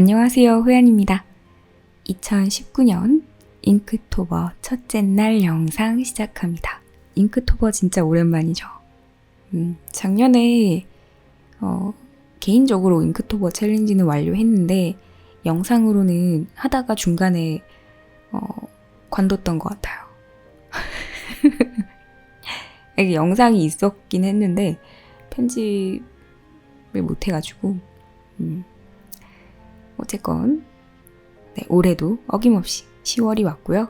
안녕하세요. 호연입니다. 2019년 잉크토버 첫째 날 영상 시작합니다. 잉크토버 진짜 오랜만이죠. 음, 작년에 어, 개인적으로 잉크토버 챌린지는 완료했는데 영상으로는 하다가 중간에 어, 관뒀던 것 같아요. 이게 영상이 있었긴 했는데 편집을 못해가지고 음, 어쨌건 네, 올해도 어김없이 10월이 왔고요.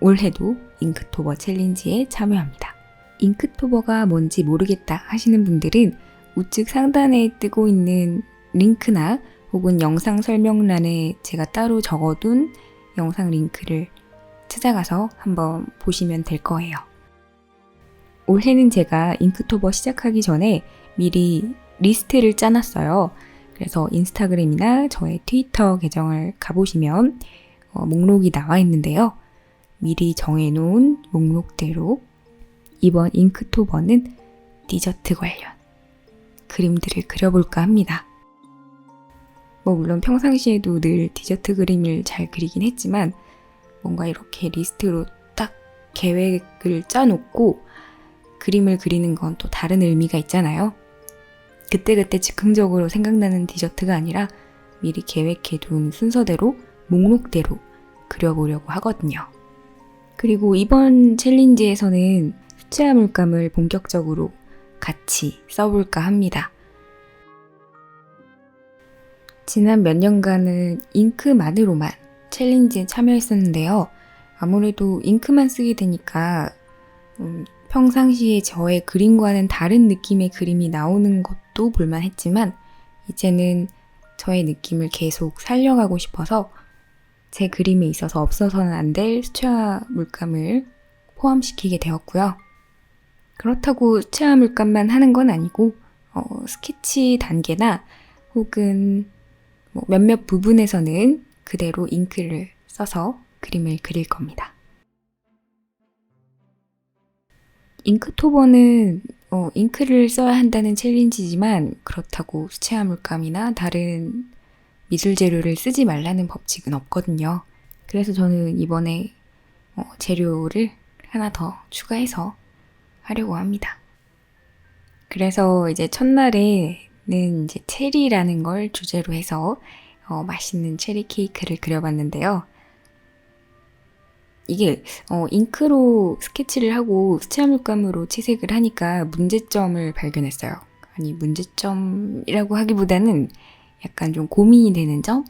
올해도 잉크토버 챌린지에 참여합니다. 잉크토버가 뭔지 모르겠다 하시는 분들은 우측 상단에 뜨고 있는 링크나 혹은 영상 설명란에 제가 따로 적어둔 영상 링크를 찾아가서 한번 보시면 될 거예요. 올해는 제가 잉크토버 시작하기 전에 미리 리스트를 짜놨어요. 그래서 인스타그램이나 저의 트위터 계정을 가보시면 어, 목록이 나와 있는데요. 미리 정해놓은 목록대로 이번 잉크토버는 디저트 관련 그림들을 그려볼까 합니다. 뭐 물론 평상시에도 늘 디저트 그림을 잘 그리긴 했지만 뭔가 이렇게 리스트로 딱 계획을 짜놓고 그림을 그리는 건 또 다른 의미가 있잖아요. 그때그때 즉흥적으로 생각나는 디저트가 아니라 미리 계획해둔 순서대로 목록대로 그려보려고 하거든요. 그리고 이번 챌린지에서는 수채화 물감을 본격적으로 같이 써볼까 합니다. 지난 몇 년간은 잉크만으로만 챌린지에 참여했었는데요. 아무래도 잉크만 쓰게 되니까 음, 평상시에 저의 그림과는 다른 느낌의 그림이 나오는 것도 볼만했지만 이제는 저의 느낌을 계속 살려가고 싶어서 제 그림에 있어서 없어서는 안 될 수채화 물감을 포함시키게 되었고요. 그렇다고 수채화 물감만 하는 건 아니고 어, 스케치 단계나 혹은 뭐 몇몇 부분에서는 그대로 잉크를 써서 그림을 그릴 겁니다. 잉크토버는 어, 잉크를 써야 한다는 챌린지지만 그렇다고 수채화 물감이나 다른 미술 재료를 쓰지 말라는 법칙은 없거든요. 그래서 저는 이번에 어, 재료를 하나 더 추가해서 하려고 합니다. 그래서 이제 첫날에는 이제 체리라는 걸 주제로 해서 어, 맛있는 체리 케이크를 그려봤는데요. 이게 어, 잉크로 스케치를 하고 수채화 물감으로 채색을 하니까 문제점을 발견했어요. 아니 문제점이라고 하기보다는 약간 좀 고민이 되는 점?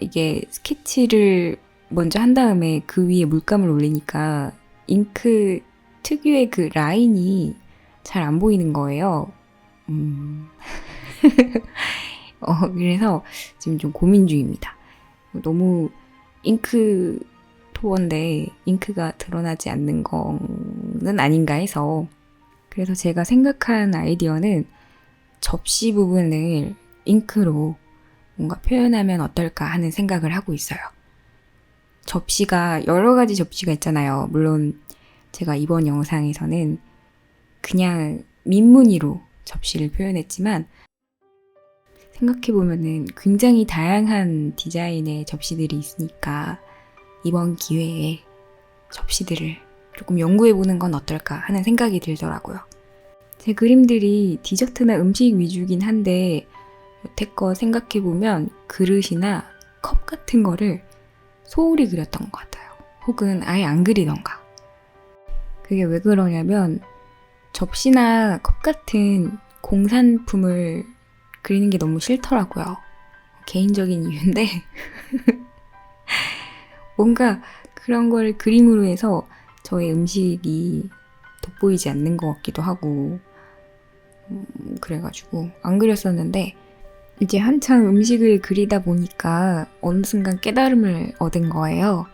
이게 스케치를 먼저 한 다음에 그 위에 물감을 올리니까 잉크 특유의 그 라인이 잘 안 보이는 거예요. 음. 어, 그래서 지금 좀 고민 중입니다. 너무 잉크 토어인데 잉크가 드러나지 않는 거는 아닌가 해서 그래서 제가 생각한 아이디어는 접시 부분을 잉크로 뭔가 표현하면 어떨까 하는 생각을 하고 있어요. 접시가 여러 가지 접시가 있잖아요. 물론 제가 이번 영상에서는 그냥 민무늬로 접시를 표현했지만 생각해보면은 굉장히 다양한 디자인의 접시들이 있으니까 이번 기회에 접시들을 조금 연구해보는 건 어떨까 하는 생각이 들더라고요. 제 그림들이 디저트나 음식 위주긴 한데 여태껏 생각해보면 그릇이나 컵 같은 거를 소홀히 그렸던 것 같아요. 혹은 아예 안 그리던가. 그게 왜 그러냐면 접시나 컵 같은 공산품을 그리는 게 너무 싫더라고요. 개인적인 이유인데 뭔가 그런 걸 그림으로 해서 저의 음식이 돋보이지 않는 것 같기도 하고 음, 그래가지고 안 그렸었는데 이제 한창 음식을 그리다 보니까 어느 순간 깨달음을 얻은 거예요.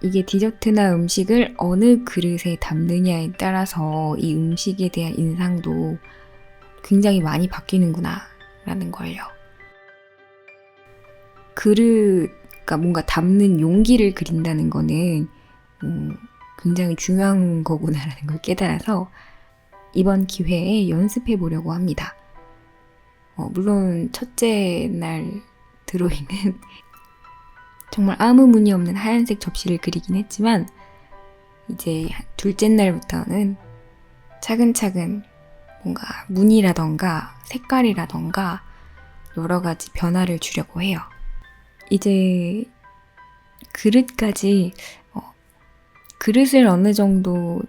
이게 디저트나 음식을 어느 그릇에 담느냐에 따라서 이 음식에 대한 인상도 굉장히 많이 바뀌는구나 라는 걸요. 그릇, 그러니까 뭔가 담는 용기를 그린다는 거는 음, 굉장히 중요한 거구나라는 걸 깨달아서 이번 기회에 연습해 보려고 합니다. 어, 물론 첫째 날 들어있는 정말 아무 무늬 없는 하얀색 접시를 그리긴 했지만 이제 둘째 날부터는 차근차근 뭔가 무늬라던가 색깔이라던가 여러 가지 변화를 주려고 해요. 이제 그릇까지 어, 그릇을 어느 정도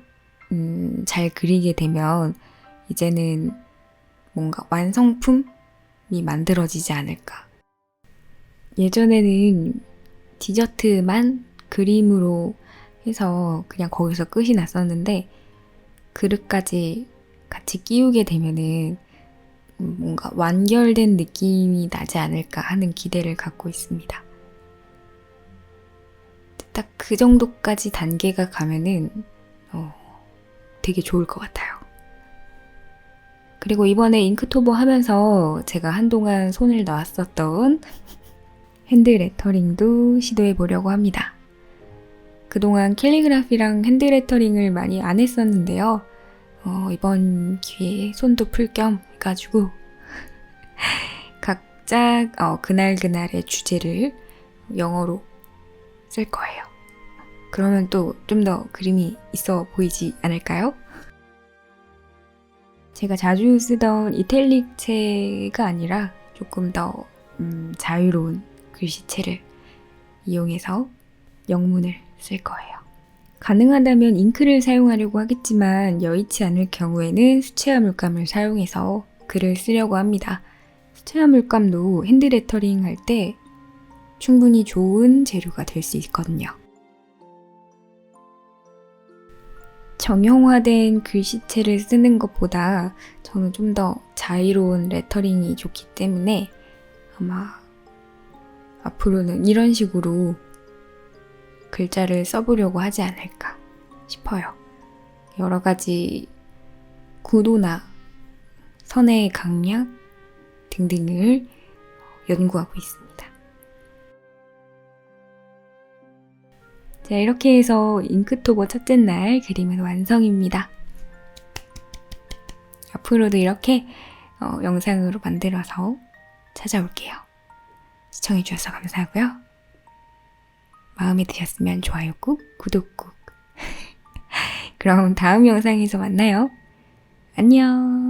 음, 잘 그리게 되면 이제는 뭔가 완성품이 만들어지지 않을까. 예전에는 디저트만 그림으로 해서 그냥 거기서 끝이 났었는데 그릇까지 같이 끼우게 되면은 음, 뭔가 완결된 느낌이 나지 않을까 하는 기대를 갖고 있습니다. 딱 그 정도까지 단계가 가면은 어, 되게 좋을 것 같아요. 그리고 이번에 잉크토버 하면서 제가 한동안 손을 놨었던 핸드 레터링도 시도해 보려고 합니다. 그동안 캘리그라피랑 핸드 레터링을 많이 안 했었는데요. 어, 이번 기회에 손도 풀 겸 해가지고 각자 어, 그날 그날의 주제를 영어로 쓸 거예요. 그러면 또 좀 더 그림이 있어 보이지 않을까요? 제가 자주 쓰던 이탈릭체가 아니라 조금 더 음, 자유로운 글씨체를 이용해서 영문을 쓸 거예요. 가능하다면 잉크를 사용하려고 하겠지만 여의치 않을 경우에는 수채화 물감을 사용해서 글을 쓰려고 합니다. 수채화 물감도 핸드 레터링 할 때 충분히 좋은 재료가 될 수 있거든요. 정형화된 글씨체를 쓰는 것보다 저는 좀 더 자유로운 레터링이 좋기 때문에 아마 앞으로는 이런 식으로 글자를 써보려고 하지 않을까 싶어요. 여러 가지 구도나 선의 강약 등등을 연구하고 있습니다. 자, 이렇게 해서 잉크토버 첫째 날 그림은 완성입니다. 앞으로도 이렇게 어, 영상으로 만들어서 찾아올게요. 시청해주셔서 감사하고요. 마음에 드셨으면 좋아요 꾹, 구독 꾹. 그럼 다음 영상에서 만나요. 안녕.